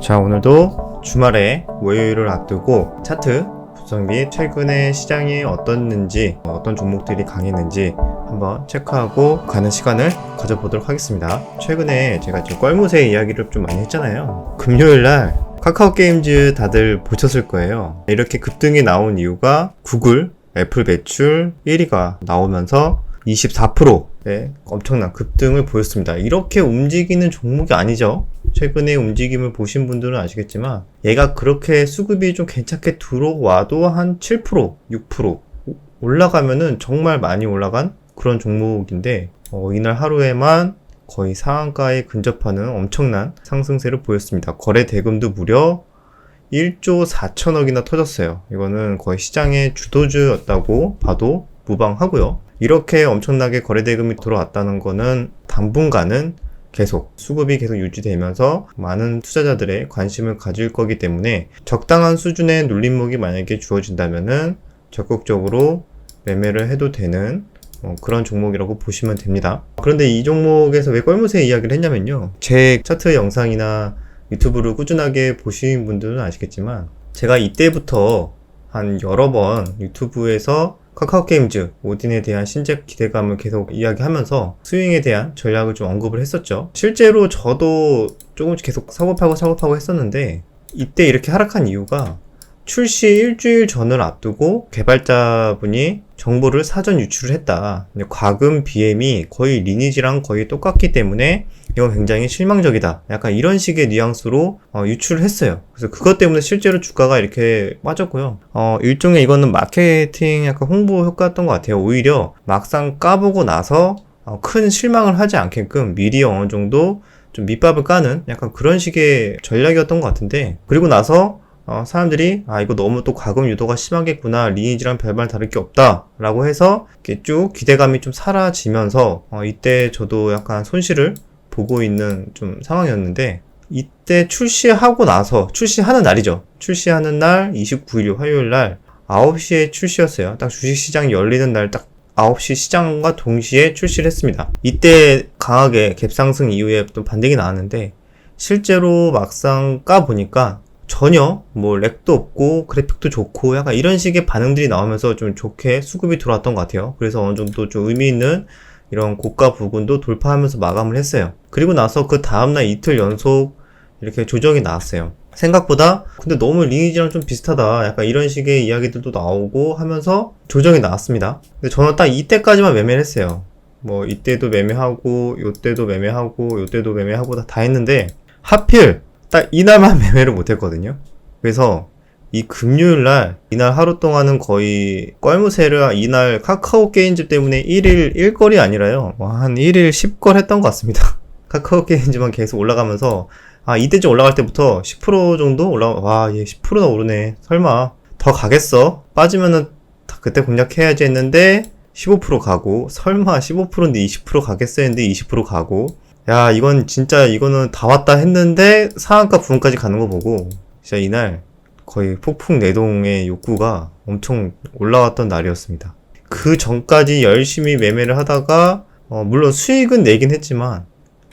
자 오늘도 주말에 월요일을 앞두고 차트 분석 및 최근에 시장이 어떻는지 어떤 종목들이 강했는지 한번 체크하고 가는 시간을 가져보도록 하겠습니다. 최근에 제가 지금 껄무새 이야기를 좀 많이 했잖아요. 금요일날 카카오 게임즈 다들 보셨을 거예요. 이렇게 급등이 나온 이유가 구글, 애플 매출 1위가 나오면서 24%의 엄청난 급등을 보였습니다. 이렇게 움직이는 종목이 아니죠. 최근에 움직임을 보신 분들은 아시겠지만 얘가 그렇게 수급이 좀 괜찮게 들어와도 한 7%, 6% 올라가면은 정말 많이 올라간 그런 종목인데 어, 이날 하루에만 거의 상한가에 근접하는 엄청난 상승세를 보였습니다. 거래 대금도 무려 1조 4천억이나 터졌어요. 이거는 거의 시장의 주도주였다고 봐도 무방하고요. 이렇게 엄청나게 거래 대금이 들어왔다는 거는 당분간은 계속 수급이 계속 유지되면서 많은 투자자들의 관심을 가질 거기 때문에 적당한 수준의 눌림목이 만약에 주어진다면은 적극적으로 매매를 해도 되는 어, 그런 종목이라고 보시면 됩니다. 그런데 이 종목에서 왜 껄무새 이야기를 했냐면요. 제 차트 영상이나 유튜브를 꾸준하게 보신 분들은 아시겠지만 제가 이때부터 한 여러 번 유튜브에서 카카오 게임즈 오딘에 대한 신작 기대감을 계속 이야기하면서 스윙에 대한 전략을 좀 언급을 했었죠. 실제로 저도 조금씩 계속 사고파고 사고파고 했었는데 이때 이렇게 하락한 이유가 출시 일주일 전을 앞두고 개발자분이 정보를 사전 유출을 했다. 근데 과금 BM이 거의 리니지랑 거의 똑같기 때문에 이건 굉장히 실망적이다. 약간 이런 식의 뉘앙스로 어, 유출을 했어요. 그래서 그것 때문에 실제로 주가가 이렇게 빠졌고요. 어, 일종의 이거는 마케팅 약간 홍보 효과였던 것 같아요. 오히려 막상 까보고 나서 어, 큰 실망을 하지 않게끔 미리 어느 정도 좀 밑밥을 까는 약간 그런 식의 전략이었던 것 같은데 그리고 나서 어, 사람들이 아 이거 너무 또 과금 유도가 심하겠구나 리니지랑 별반 다를 게 없다라고 해서 이렇게 쭉 기대감이 좀 사라지면서 어, 이때 저도 약간 손실을 보고 있는 좀 상황이었는데 이때 출시하고 나서 출시하는 날이죠. 출시하는 날 29일 화요일 날 9시에 출시였어요. 딱 주식시장이 열리는 날 딱 9시 시장과 동시에 출시를 했습니다. 이때 강하게 갭상승 이후에 또 반등이 나왔는데 실제로 막상 까 보니까 전혀 뭐 렉도 없고 그래픽도 좋고 약간 이런 식의 반응들이 나오면서 좀 좋게 수급이 들어왔던 것 같아요. 그래서 어느 정도 좀 의미 있는 이런 고가 부근도 돌파하면서 마감을 했어요. 그리고 나서 그 다음날 이틀 연속 이렇게 조정이 나왔어요. 생각보다 근데 너무 리니지랑 좀 비슷하다 약간 이런 식의 이야기들도 나오고 하면서 조정이 나왔습니다. 근데 저는 딱 이때까지만 매매를 했어요. 뭐 이때도 매매하고 요때도 매매하고 요때도 매매하고 다, 다 했는데 하필 딱 이날만 매매를 못했거든요. 그래서 이 금요일 날 이날 하루 동안은 거의 껄무새를 이날 카카오 게임즈 때문에 1일 1걸이 아니라요. 뭐한 1일 10걸 했던 것 같습니다. 카카오 게임즈만 계속 올라가면서 아 이때쯤 올라갈 때부터 10% 정도 올라 와얘 10%나 오르네. 설마 더 가겠어? 빠지면은 그때 공략해야지 했는데 15% 가고 설마 15%인데 20% 가겠어 했는데 20% 가고 야, 이건 진짜 이거는 다 왔다 했는데 상한가 부분까지 가는 거 보고 진짜 이날 거의 폭풍 내동의 욕구가 엄청 올라왔던 날이었습니다. 그 전까지 열심히 매매를 하다가 어, 물론 수익은 내긴 했지만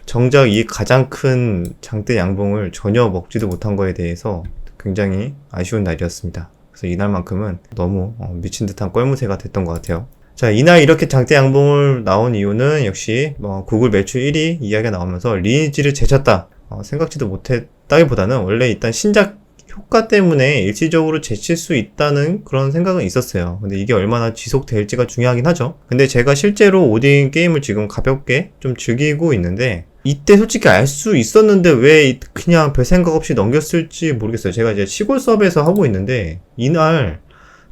정작 이 가장 큰 장대 양봉을 전혀 먹지도 못한 거에 대해서 굉장히 아쉬운 날이었습니다. 그래서 이날만큼은 너무 어, 미친 듯한 껄무새가 됐던 것 같아요. 자, 이날 이렇게 장대 양봉을 나온 이유는 역시 뭐 구글 매출 1위 이야기가 나오면서 리니지를 제쳤다. 어, 생각지도 못했다기보다는 원래 일단 신작 효과 때문에 일시적으로 제칠 수 있다는 그런 생각은 있었어요. 근데 이게 얼마나 지속될지가 중요하긴 하죠. 근데 제가 실제로 오딘 게임을 지금 가볍게 좀 즐기고 있는데 이때 솔직히 알 수 있었는데 왜 그냥 별 생각 없이 넘겼을지 모르겠어요. 제가 이제 시골 서버에서 하고 있는데 이날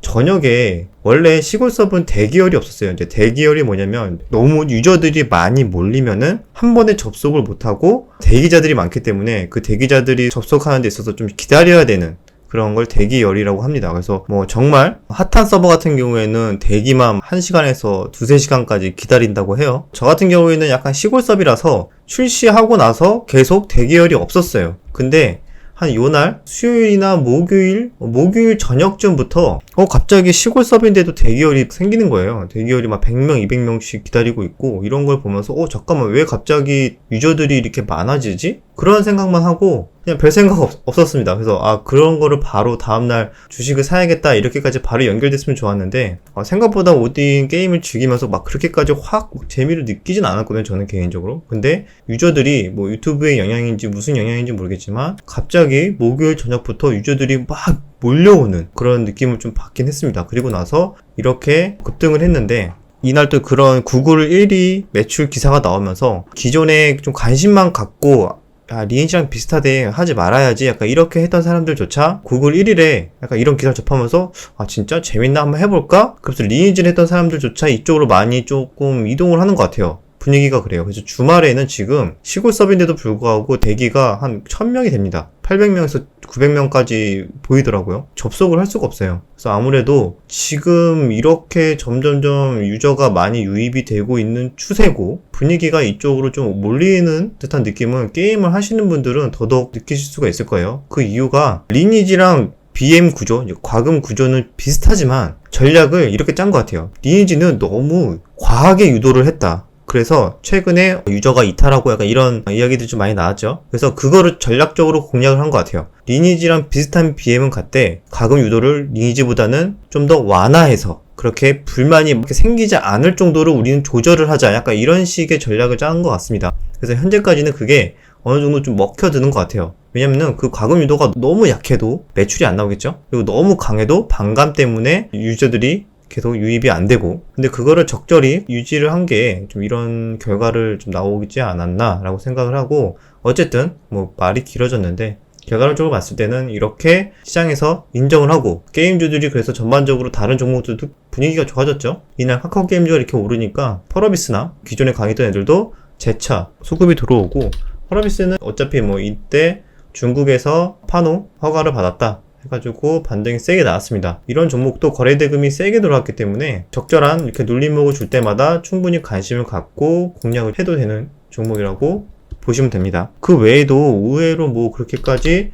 저녁에 원래 시골 서브는 대기열이 없었어요. 이제 대기열이 뭐냐면 너무 유저들이 많이 몰리면은 한 번에 접속을 못하고 대기자들이 많기 때문에 그 대기자들이 접속하는 데 있어서 좀 기다려야 되는 그런 걸 대기열이라고 합니다. 그래서 뭐 정말 핫한 서버 같은 경우에는 대기만 1시간에서 2, 3시간까지 기다린다고 해요. 저 같은 경우에는 약간 시골 서비라서 출시하고 나서 계속 대기열이 없었어요. 근데 한 요날 수요일이나 목요일 어, 목요일 저녁쯤부터 어 갑자기 시골 서비인데도 대기열이 생기는 거예요. 대기열이 막 100명, 200명씩 기다리고 있고 이런 걸 보면서 어 잠깐만 왜 갑자기 유저들이 이렇게 많아지지? 그런 생각만 하고 그냥 별 생각 없, 없었습니다. 그래서 아 그런 거를 바로 다음날 주식을 사야겠다 이렇게까지 바로 연결됐으면 좋았는데 아, 생각보다 오딘 게임을 즐기면서 막 그렇게까지 확 재미를 느끼진 않았거든요. 저는 개인적으로. 근데 유저들이 뭐 유튜브의 영향인지 무슨 영향인지 모르겠지만 갑자기 목요일 저녁부터 유저들이 막 몰려오는 그런 느낌을 좀 받긴 했습니다. 그리고 나서 이렇게 급등을 했는데 이날 또 그런 구글 1위 매출 기사가 나오면서 기존에 좀 관심만 갖고 아, 리엔이랑 비슷하대 하지 말아야지 약간 이렇게 했던 사람들조차 구글 1일에 약간 이런 기사를 접하면서 아 진짜 재밌나 한번 해볼까? 그래서 리엔진 했던 사람들조차 이쪽으로 많이 조금 이동을 하는 것 같아요. 분위기가 그래요. 그래서 주말에는 지금 시골 서비인데도 불구하고 대기가 한 1000명이 됩니다. 800명에서 900명까지 보이더라고요. 접속을 할 수가 없어요. 그래서 아무래도 지금 이렇게 점점점 유저가 많이 유입이 되고 있는 추세고 분위기가 이쪽으로 좀 몰리는 듯한 느낌은 게임을 하시는 분들은 더더욱 느끼실 수가 있을 거예요. 그 이유가 리니지랑 BM 구조, 과금 구조는 비슷하지만 전략을 이렇게 짠 것 같아요. 리니지는 너무 과하게 유도를 했다. 그래서 최근에 유저가 이탈하고 약간 이런 이야기들이 좀 많이 나왔죠. 그래서 그거를 전략적으로 공략을 한 것 같아요. 리니지랑 비슷한 BM은 같대 가금 유도를 리니지보다는 좀 더 완화해서 그렇게 불만이 이렇게 생기지 않을 정도로 우리는 조절을 하자. 약간 이런 식의 전략을 짠 것 같습니다. 그래서 현재까지는 그게 어느 정도 좀 먹혀드는 것 같아요. 왜냐면은 그 과금 유도가 너무 약해도 매출이 안 나오겠죠? 그리고 너무 강해도 반감 때문에 유저들이 계속 유입이 안 되고 근데 그거를 적절히 유지를 한 게 좀 이런 결과를 좀 나오지 않았나라고 생각을 하고 어쨌든 뭐 말이 길어졌는데 결과론적으로 봤을 때는 이렇게 시장에서 인정을 하고 게임주들이 그래서 전반적으로 다른 종목들도 분위기가 좋아졌죠? 이날 카카오 게임즈가 이렇게 오르니까 펄어비스나 기존에 강했던 애들도 재차 수급이 들어오고 펄어비스는 어차피 뭐 이때 중국에서 파노 허가를 받았다 해가지고 반등이 세게 나왔습니다. 이런 종목도 거래 대금이 세게 들어왔기 때문에 적절한 이렇게 눌림목을 줄 때마다 충분히 관심을 갖고 공략을 해도 되는 종목이라고 보시면 됩니다. 그 외에도 의외로 뭐 그렇게까지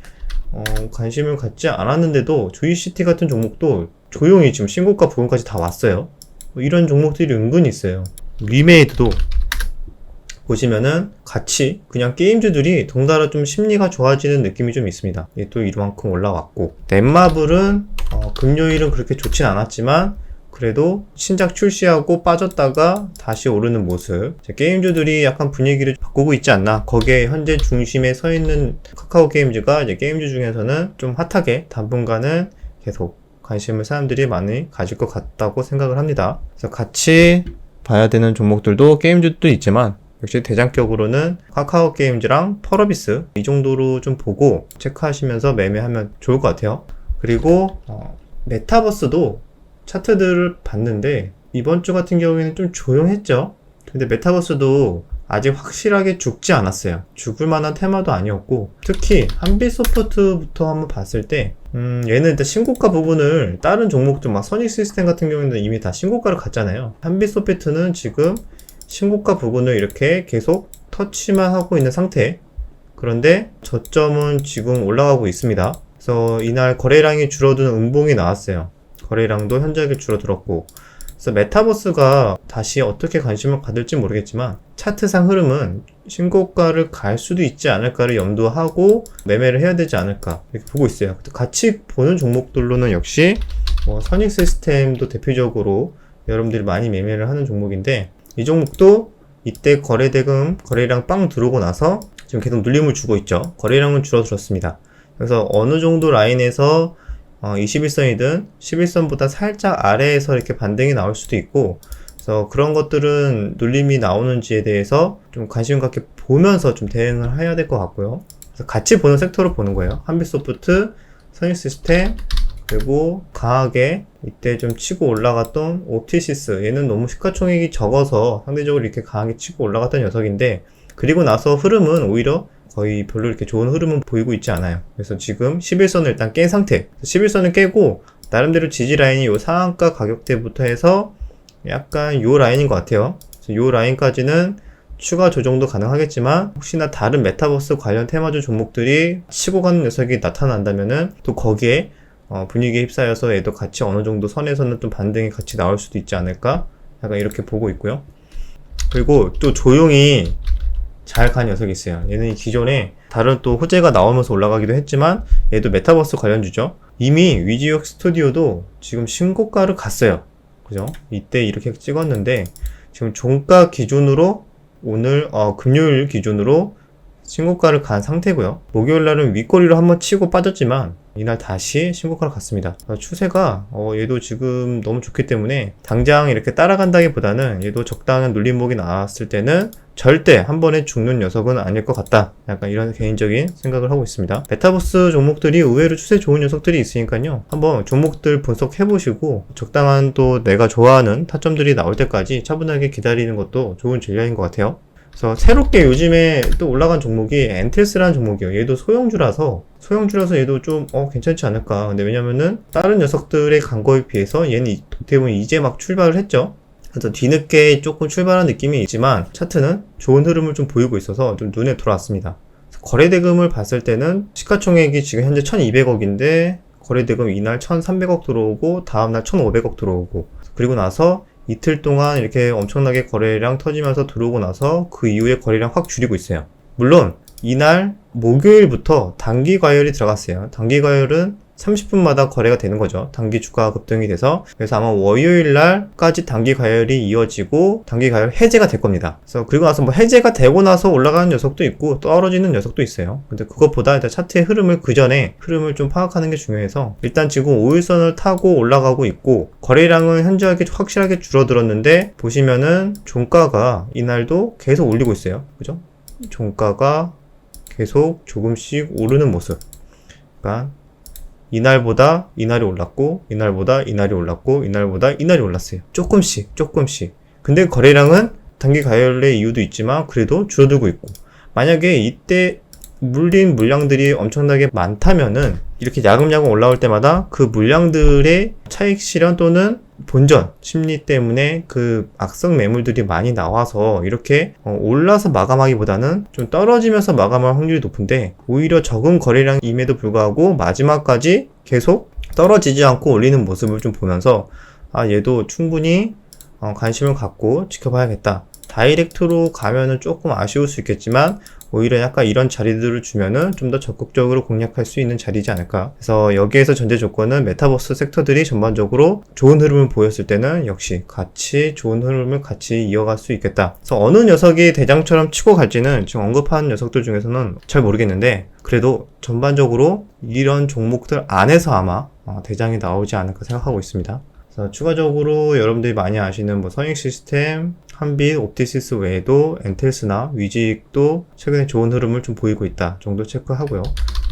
어, 관심을 갖지 않았는데도 주이시티 같은 종목도 조용히 지금 신고가 부분까지 다 왔어요. 뭐 이런 종목들이 은근히 있어요. 리메이드도 보시면은 같이 그냥 게임주들이 덩달아 좀 심리가 좋아지는 느낌이 좀 있습니다. 또 이만큼 올라왔고. 넷마블은 어, 금요일은 그렇게 좋진 않았지만 그래도 신작 출시하고 빠졌다가 다시 오르는 모습. 게임주들이 약간 분위기를 바꾸고 있지 않나. 거기에 현재 중심에 서 있는 카카오 게임즈가 이제 게임주 중에서는 좀 핫하게 당분간은 계속 관심을 사람들이 많이 가질 것 같다고 생각을 합니다. 그래서 같이 봐야 되는 종목들도 게임주도 있지만 역시 대장격으로는 카카오 게임즈랑 펄어비스 이 정도로 좀 보고 체크하시면서 매매하면 좋을 것 같아요. 그리고 어, 메타버스도 차트들을 봤는데 이번 주 같은 경우에는 좀 조용했죠. 근데 메타버스도 아직 확실하게 죽지 않았어요. 죽을 만한 테마도 아니었고 특히 한빛소프트부터 한번 봤을 때 음, 얘는 일단 신고가 부분을 다른 종목들 막 선익 시스템 같은 경우에는 이미 다 신고가를 갔잖아요. 한빛소프트는 지금 신고가 부분을 이렇게 계속 터치만 하고 있는 상태. 그런데 저점은 지금 올라가고 있습니다. 그래서 이날 거래량이 줄어드는 음봉이 나왔어요. 거래량도 현저하게 줄어들었고. 그래서 메타버스가 다시 어떻게 관심을 받을지 모르겠지만 차트상 흐름은 신고가를 갈 수도 있지 않을까를 염두하고 매매를 해야 되지 않을까 이렇게 보고 있어요. 같이 보는 종목들로는 역시 뭐 선익 시스템도 대표적으로 여러분들이 많이 매매를 하는 종목인데 이 종목도 이때 거래대금 거래량 빵 들어오고 나서 지금 계속 눌림을 주고 있죠. 거래량은 줄어들었습니다. 그래서 어느 정도 라인에서 어, 21선이든 11선보다 살짝 아래에서 이렇게 반등이 나올 수도 있고 그래서 그런 것들은 눌림이 나오는지에 대해서 좀 관심 갖게 보면서 좀 대응을 해야 될 것 같고요. 그래서 같이 보는 섹터로 보는 거예요. 한빛소프트, 선익시스템, 그리고 강하게 이때 좀 치고 올라갔던 오티시스 얘는 너무 시가총액이 적어서 상대적으로 이렇게 강하게 치고 올라갔던 녀석인데 그리고 나서 흐름은 오히려 거의 별로 이렇게 좋은 흐름은 보이고 있지 않아요. 그래서 지금 11선을 일단 깬 상태. 11선을 깨고 나름대로 지지 라인이 요 상한가 가격대부터 해서 약간 요 라인인 것 같아요. 요 라인까지는 추가 조정도 가능하겠지만 혹시나 다른 메타버스 관련 테마주 종목들이 치고 가는 녀석이 나타난다면은 또 거기에 어, 분위기에 휩싸여서 얘도 같이 어느 정도 선에서는 좀 반등이 같이 나올 수도 있지 않을까? 약간 이렇게 보고 있고요. 그리고 또 조용히 잘 간 녀석이 있어요. 얘는 기존에 다른 또 호재가 나오면서 올라가기도 했지만 얘도 메타버스 관련주죠. 이미 위지역 스튜디오도 지금 신고가를 갔어요. 그죠? 이때 이렇게 찍었는데 지금 종가 기준으로 오늘 어, 금요일 기준으로 신고가를 간 상태고요. 목요일 날은 윗꼬리로 한번 치고 빠졌지만 이날 다시 신고가를 갔습니다. 어, 추세가 어, 얘도 지금 너무 좋기 때문에 당장 이렇게 따라간다기보다는 얘도 적당한 눌림목이 나왔을 때는 절대 한 번에 죽는 녀석은 아닐 것 같다. 약간 이런 개인적인 생각을 하고 있습니다. 메타버스 종목들이 의외로 추세 좋은 녀석들이 있으니까요. 한번 종목들 분석해 보시고 적당한 또 내가 좋아하는 타점들이 나올 때까지 차분하게 기다리는 것도 좋은 전략인 것 같아요. 그래서 새롭게 요즘에 또 올라간 종목이 엔텔스라는 종목이에요. 얘도 소형주라서 소형주라서 얘도 좀 어, 괜찮지 않을까. 근데 왜냐면은 다른 녀석들의 간 거에 비해서 얘는 이- 어떻게 보면 이제 막 출발을 했죠. 그래서 뒤늦게 조금 출발한 느낌이 있지만 차트는 좋은 흐름을 좀 보이고 있어서 좀 눈에 들어왔습니다. 거래대금을 봤을 때는 시가총액이 지금 현재 1200억인데 거래대금 이날 1300억 들어오고 다음날 1500억 들어오고 그리고 나서 이틀 동안 이렇게 엄청나게 거래량 터지면서 들어오고 나서 그 이후에 거래량 확 줄이고 있어요. 물론 이날 목요일부터 단기 과열이 들어갔어요. 단기 과열은 30분마다 거래가 되는 거죠. 단기 주가 급등이 돼서 그래서 아마 월요일 날까지 단기 과열이 이어지고 단기 과열 해제가 될 겁니다. 그래서 그리고 나서 뭐 해제가 되고 나서 올라가는 녀석도 있고 떨어지는 녀석도 있어요. 근데 그것보다 일단 차트의 흐름을 그 전에 흐름을 좀 파악하는 게 중요해서 일단 지금 5일선을 타고 올라가고 있고 거래량은 현저하게 확실하게 줄어들었는데 보시면은 종가가 이날도 계속 올리고 있어요. 그죠? 종가가 계속 조금씩 오르는 모습. 그러니까 이날보다 이날이 올랐고 이날보다 이날이 올랐고 이날보다 이날이 올랐어요. 조금씩 조금씩. 근데 거래량은 단기 가열의 이유도 있지만 그래도 줄어들고 있고 만약에 이때 물린 물량들이 엄청나게 많다면은 이렇게 야금야금 올라올 때마다 그 물량들의 차익 실현 또는 본전 심리 때문에 그 악성 매물들이 많이 나와서 이렇게 어, 올라서 마감하기보다는 좀 떨어지면서 마감할 확률이 높은데 오히려 적은 거래량임에도 불구하고 마지막까지 계속 떨어지지 않고 올리는 모습을 좀 보면서 아 얘도 충분히 어, 관심을 갖고 지켜봐야겠다. 다이렉트로 가면은 조금 아쉬울 수 있겠지만 오히려 약간 이런 자리들을 주면은 좀 더 적극적으로 공략할 수 있는 자리지 않을까. 그래서 여기에서 전제 조건은 메타버스 섹터들이 전반적으로 좋은 흐름을 보였을 때는 역시 같이 좋은 흐름을 같이 이어갈 수 있겠다. 그래서 어느 녀석이 대장처럼 치고 갈지는 지금 언급한 녀석들 중에서는 잘 모르겠는데 그래도 전반적으로 이런 종목들 안에서 아마 어, 대장이 나오지 않을까 생각하고 있습니다. 추가적으로 여러분들이 많이 아시는 뭐 선익 시스템, 한빛, 옵티시스 외에도 엔텔스나 위직도 최근에 좋은 흐름을 좀 보이고 있다 정도 체크하고요.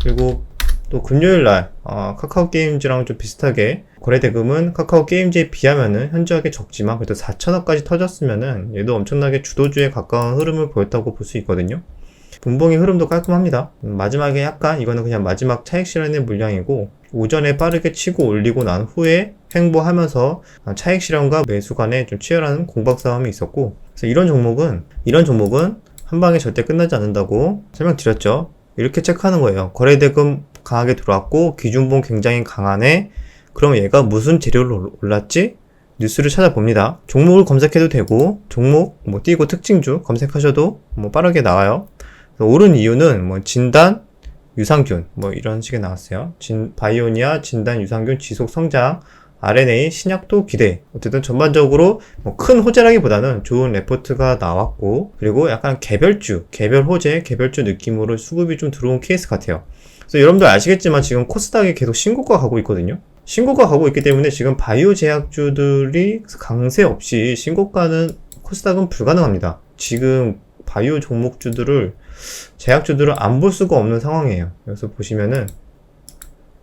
그리고 또 금요일 날 어, 카카오 게임즈랑 좀 비슷하게 거래 대금은 카카오 게임즈에 비하면은 현저하게 적지만 그래도 4천억까지 터졌으면은 얘도 엄청나게 주도주에 가까운 흐름을 보였다고 볼 수 있거든요. 분봉의 흐름도 깔끔합니다. 음, 마지막에 약간 이거는 그냥 마지막 차익 실현의 물량이고 오전에 빠르게 치고 올리고 난 후에 횡보하면서 차익 실현과 매수 간에 좀 치열한 공박 싸움이 있었고 그래서 이런 종목은 이런 종목은 한 방에 절대 끝나지 않는다고 설명드렸죠. 이렇게 체크하는 거예요. 거래대금 강하게 들어왔고 기준봉 굉장히 강하네. 그럼 얘가 무슨 재료로 올랐지? 뉴스를 찾아봅니다. 종목을 검색해도 되고 종목 뭐 띄고 특징주 검색하셔도 뭐 빠르게 나와요. 오른 이유는 뭐 진단, 유산균 뭐 이런 식의 나왔어요. 진 바이오니아 진단 유산균 지속 성장 RNA 신약도 기대. 어쨌든 전반적으로 뭐 큰 호재라기보다는 좋은 레포트가 나왔고 그리고 약간 개별주, 개별 호재, 개별주 느낌으로 수급이 좀 들어온 케이스 같아요. 그래서 여러분들 아시겠지만 지금 코스닥이 계속 신고가 가고 있거든요. 신고가 가고 있기 때문에 지금 바이오 제약주들이 강세 없이 신고가는 코스닥은 불가능합니다. 지금 바이오 종목주들을 제약주들을 안 볼 수가 없는 상황이에요. 그래서 보시면은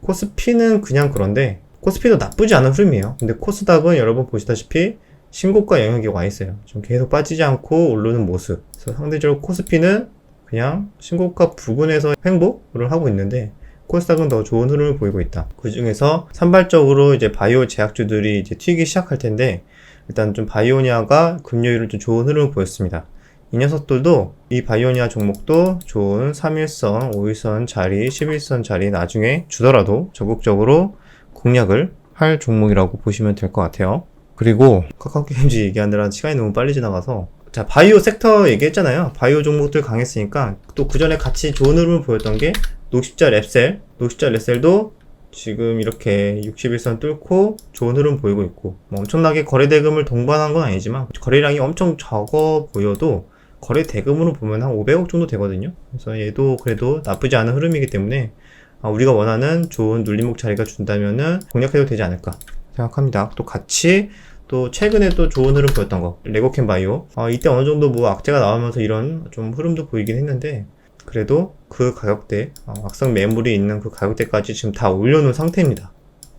코스피는 그냥 그런데 코스피도 나쁘지 않은 흐름이에요. 근데 코스닥은 여러분 보시다시피 신고가 영역에 와 있어요. 좀 계속 빠지지 않고 오르는 모습. 그래서 상대적으로 코스피는 그냥 신고가 부근에서 횡보를 하고 있는데 코스닥은 더 좋은 흐름을 보이고 있다. 그 중에서 산발적으로 이제 바이오 제약주들이 이제 튀기 시작할 텐데 일단 좀 바이오니아가 금요일은 좀 좋은 흐름을 보였습니다. 이 녀석들도 이 바이오니아 종목도 좋은 3일선, 5일선 자리, 11선 자리 나중에 주더라도 적극적으로 공략을 할 종목이라고 보시면 될 것 같아요. 그리고 카카오 게임즈 얘기하느라 시간이 너무 빨리 지나가서 자, 바이오 섹터 얘기했잖아요. 바이오 종목들 강했으니까 또 그 전에 같이 좋은 흐름을 보였던 게 녹십자 랩셀, 녹십자 랩셀도 지금 이렇게 61선 뚫고 좋은 흐름 보이고 있고 뭐 엄청나게 거래 대금을 동반한 건 아니지만 거래량이 엄청 적어 보여도 거래 대금으로 보면 한 500억 정도 되거든요. 그래서 얘도 그래도 나쁘지 않은 흐름이기 때문에 아, 우리가 원하는 좋은 눌림목 자리가 준다면은 공략해도 되지 않을까 생각합니다. 또 같이 또 최근에 또 좋은 흐름 보였던 거 레고캔 바이오 어, 이때 어느 정도 뭐 악재가 나오면서 이런 좀 흐름도 보이긴 했는데 그래도 그 가격대 어, 악성 매물이 있는 그 가격대까지 지금 다 올려놓은 상태입니다.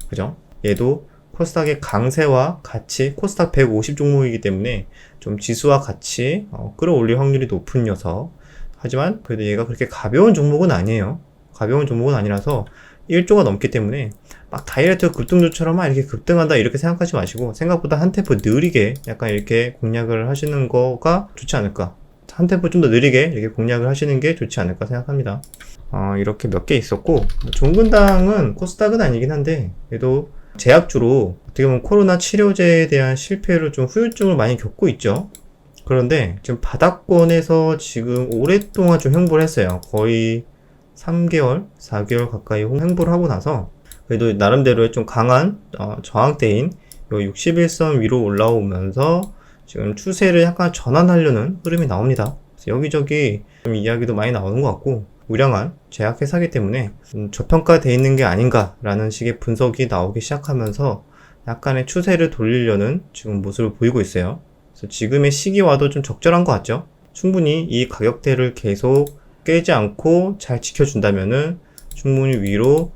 그죠? 얘도 코스닥의 강세와 같이 코스닥 150 종목이기 때문에 좀 지수와 같이 어, 끌어올릴 확률이 높은 녀석. 하지만 그래도 얘가 그렇게 가벼운 종목은 아니에요. 가벼운 종목은 아니라서 1조가 넘기 때문에 막 다이렉트 급등주처럼 막 이렇게 급등한다 이렇게 생각하지 마시고 생각보다 한 템포 느리게 약간 이렇게 공략을 하시는 거가 좋지 않을까. 한 템포 좀 더 느리게 이렇게 공략을 하시는 게 좋지 않을까 생각합니다. 어, 이렇게 몇 개 있었고 종근당은 코스닥은 아니긴 한데 그래도 제약주로 어떻게 보면 코로나 치료제에 대한 실패를 좀 후유증을 많이 겪고 있죠. 그런데 지금 바닥권에서 지금 오랫동안 좀 횡보를 했어요. 거의 3개월, 4개월 가까이 횡보를 하고 나서 그래도 나름대로의 좀 강한 어, 저항대인 요 61선 위로 올라오면서 지금 추세를 약간 전환하려는 흐름이 나옵니다. 여기저기 좀 이야기도 많이 나오는 것 같고 우량한 제약회사기 때문에 음, 저평가돼 있는 게 아닌가라는 식의 분석이 나오기 시작하면서 약간의 추세를 돌리려는 지금 모습을 보이고 있어요. 그래서 지금의 시기와도 좀 적절한 것 같죠? 충분히 이 가격대를 계속 깨지 않고 잘 지켜준다면은 충분히 위로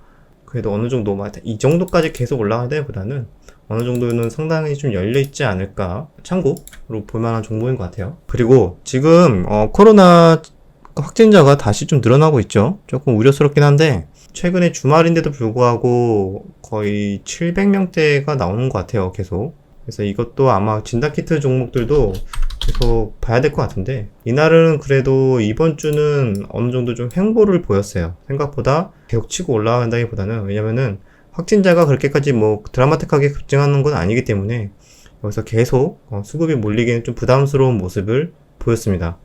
그래도 어느 정도 뭐이 정도까지 계속 올라가기보다는 어느 정도는 상당히 좀 열려 있지 않을까 참고로 볼 만한 정보인 것 같아요. 그리고 지금 어, 코로나 확진자가 다시 좀 늘어나고 있죠. 조금 우려스럽긴 한데 최근에 주말인데도 불구하고 거의 700명대가 나오는 것 같아요. 계속. 그래서 이것도 아마 진단키트 종목들도 계속 봐야 될 것 같은데 이날은 그래도 이번 주는 어느 정도 좀 횡보를 보였어요. 생각보다 계속 치고 올라간다기보다는 왜냐면은 확진자가 그렇게까지 뭐 드라마틱하게 급증하는 건 아니기 때문에 여기서 계속 어, 수급이 몰리기는 좀 부담스러운 모습을 보였습니다.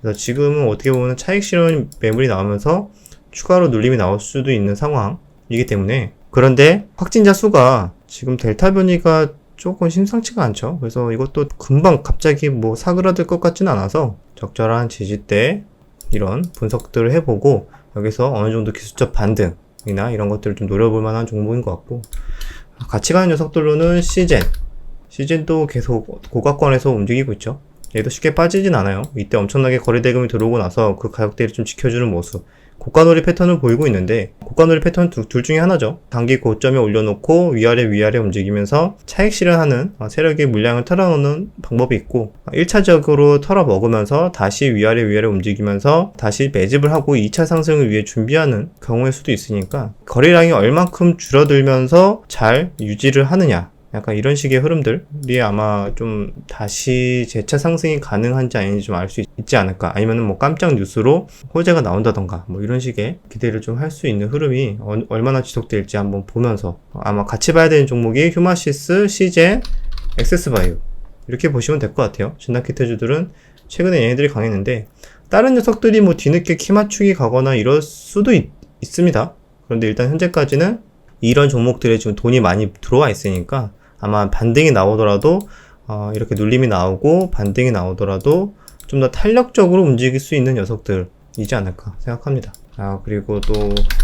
그래서 지금은 어떻게 보면 차익 실현 매물이 나오면서 추가로 눌림이 나올 수도 있는 상황이기 때문에 그런데 확진자 수가 지금 델타 변이가 조금 심상치가 않죠. 그래서 이것도 금방 갑자기 뭐 사그라들 것 같지는 않아서 적절한 지지대 이런 분석들을 해보고 여기서 어느 정도 기술적 반등이나 이런 것들을 좀 노려볼 만한 종목인 것 같고 같이 가는 녀석들로는 시젠 시젠도 계속 고가권에서 움직이고 있죠. 얘도 쉽게 빠지진 않아요. 이때 엄청나게 거래 대금이 들어오고 나서 그 가격대를 좀 지켜주는 모습. 고가놀이 패턴을 보이고 있는데 고가놀이 패턴 두, 둘 중에 하나죠. 단기 고점에 올려놓고 위아래 위아래 움직이면서 차익 실현하는 어, 세력의 물량을 털어놓는 방법이 있고 1차적으로 털어먹으면서 다시 위아래 위아래 움직이면서 다시 매집을 하고 2차 상승을 위해 준비하는 경우일 수도 있으니까 거래량이 얼만큼 줄어들면서 잘 유지를 하느냐 약간 이런 식의 흐름들이 아마 좀 다시 재차 상승이 가능한지 아닌지 좀 알 수 있지 않을까. 아니면은 뭐 깜짝 뉴스로 호재가 나온다던가 뭐 이런 식의 기대를 좀 할 수 있는 흐름이 어, 얼마나 지속될지 한번 보면서 아마 같이 봐야 되는 종목이 휴마시스, 시젠, 엑세스바이오 이렇게 보시면 될 것 같아요. 진단키트주들은 최근에 얘네들이 강했는데 다른 녀석들이 뭐 뒤늦게 키 맞추기 가거나 이럴 수도 있, 있습니다. 그런데 일단 현재까지는 이런 종목들에 지금 돈이 많이 들어와 있으니까 아마 반등이 나오더라도 어, 이렇게 눌림이 나오고 반등이 나오더라도 좀 더 탄력적으로 움직일 수 있는 녀석들이지 않을까 생각합니다. 아 그리고 또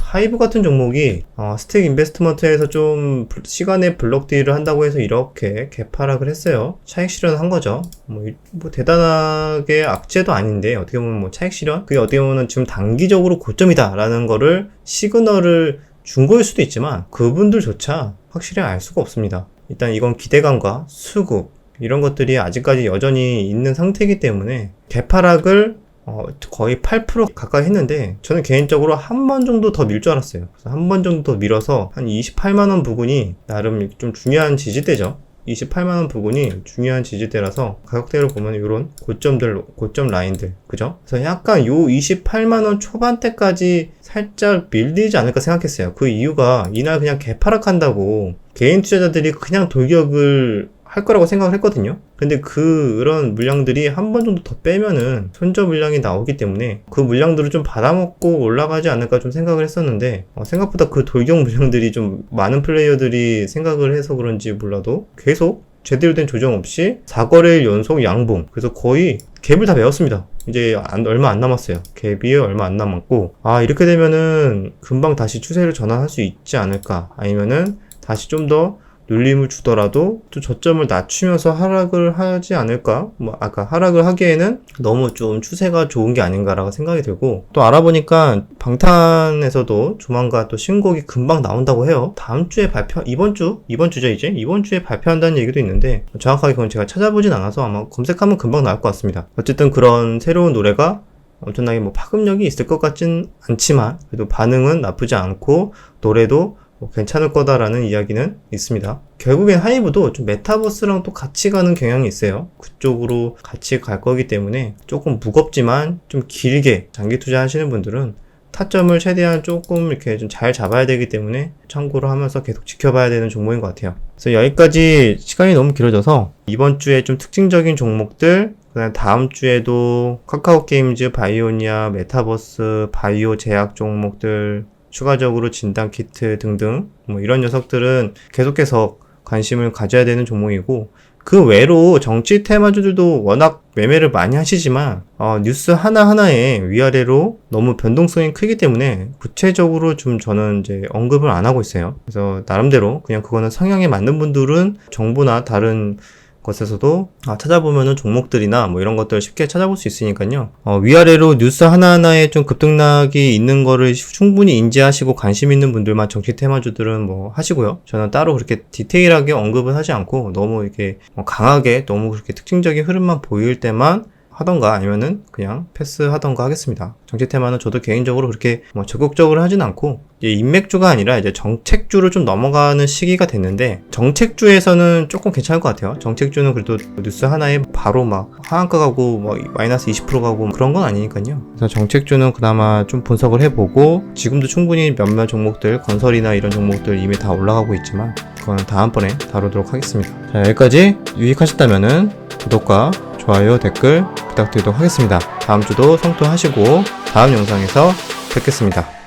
하이브 같은 종목이 어, 스택 인베스트먼트에서 좀 시간에 블록 딜을 한다고 해서 이렇게 개파락을 했어요. 차익 실현한 거죠. 뭐, 뭐, 대단하게 악재도 아닌데 어떻게 보면 뭐 차익 실현 그게 어떻게 보면 지금 단기적으로 고점이다라는 거를 시그널을 준 거일 수도 있지만 그분들조차 확실히 알 수가 없습니다. 일단 이건 기대감과 수급 이런 것들이 아직까지 여전히 있는 상태이기 때문에 개파락을 어, 거의 8% 가까이 했는데 저는 개인적으로 한 번 정도 더 밀 줄 알았어요. 그래서 한 번 정도 더 밀어서 한 28만 원 부분이 나름 좀 중요한 지지대죠. 28만원 부분이 중요한 지지대라서 가격대로 보면 이런 고점들, 고점 라인들, 그죠? 그래서 약간 요 28만원 초반대까지 살짝 밀리지 않을까 생각했어요. 그 이유가 이날 그냥 개파락한다고 개인 투자자들이 그냥 돌격을 할 거라고 생각을 했거든요. 근데 그런 물량들이 한 번 정도 더 빼면은 손절 물량이 나오기 때문에 그 물량들을 좀 받아먹고 올라가지 않을까 좀 생각을 했었는데 어, 생각보다 그 돌격 물량들이 좀 많은 플레이어들이 생각을 해서 그런지 몰라도 계속 제대로 된 조정 없이 4거래일 연속 양봉. 그래서 거의 갭을 다 메웠습니다. 이제 안- 얼마 안 남았어요. 갭이 얼마 안 남았고 아 이렇게 되면은 금방 다시 추세를 전환할 수 있지 않을까? 아니면은 다시 좀더 눌림을 주더라도 또 저점을 낮추면서 하락을 하지 않을까? 뭐 아까 하락을 하기에는 너무 좀 추세가 좋은 게 아닌가라고 생각이 들고 또 알아보니까 방탄에서도 조만간 또 신곡이 금방 나온다고 해요. 다음 주에 발표 이번 주 이번 주죠 이제 이번 주에 발표한다는 얘기도 있는데 정확하게 그건 제가 찾아보진 않아서 아마 검색하면 금방 나올 것 같습니다. 어쨌든 그런 새로운 노래가 엄청나게 뭐 파급력이 있을 것 같진 않지만 그래도 반응은 나쁘지 않고 노래도 뭐 괜찮을 거다라는 이야기는 있습니다. 결국엔 하이브도 좀 메타버스랑 또 같이 가는 경향이 있어요. 그쪽으로 같이 갈 거기 때문에 조금 무겁지만 좀 길게 장기 투자하시는 분들은 타점을 최대한 조금 이렇게 좀 잘 잡아야 되기 때문에 참고를 하면서 계속 지켜봐야 되는 종목인 것 같아요. 그래서 여기까지 시간이 너무 길어져서 이번 주에 좀 특징적인 종목들 그다음 다음 주에도 카카오 게임즈, 바이오니아, 메타버스, 바이오 제약 종목들 추가적으로 진단 키트 등등 뭐 이런 녀석들은 계속해서 관심을 가져야 되는 종목이고 그 외로 정치 테마주들도 워낙 매매를 많이 하시지만 어, 뉴스 하나하나에 위아래로 너무 변동성이 크기 때문에 구체적으로 좀 저는 이제 언급을 안 하고 있어요. 그래서 나름대로 그냥 그거는 성향에 맞는 분들은 정보나 다른 것에서도 아, 찾아보면은 종목들이나 뭐 이런 것들을 쉽게 찾아볼 수 있으니까요. 어, 위아래로 뉴스 하나하나에 좀 급등락이 있는 거를 충분히 인지하시고 관심 있는 분들만 정치 테마주들은 뭐 하시고요. 저는 따로 그렇게 디테일하게 언급은 하지 않고 너무 이렇게 뭐 강하게 너무 그렇게 특징적인 흐름만 보일 때만 하던가 아니면은 그냥 패스하던가 하겠습니다. 정치 테마는 저도 개인적으로 그렇게 뭐 적극적으로 하진 않고 이제 인맥주가 아니라 이제 정책주로 좀 넘어가는 시기가 됐는데 정책주에서는 조금 괜찮을 것 같아요. 정책주는 그래도 뉴스 하나에 바로 막 하한가 가고 뭐 마이너스 20% 가고 그런 건 아니니까요. 그래서 정책주는 그나마 좀 분석을 해보고 지금도 충분히 몇몇 종목들 건설이나 이런 종목들 이미 다 올라가고 있지만 그거는 다음번에 다루도록 하겠습니다. 자 여기까지 유익하셨다면은 구독과 좋아요, 댓글 부탁드리도록 하겠습니다. 다음 주도 성투하시고 다음 영상에서 뵙겠습니다.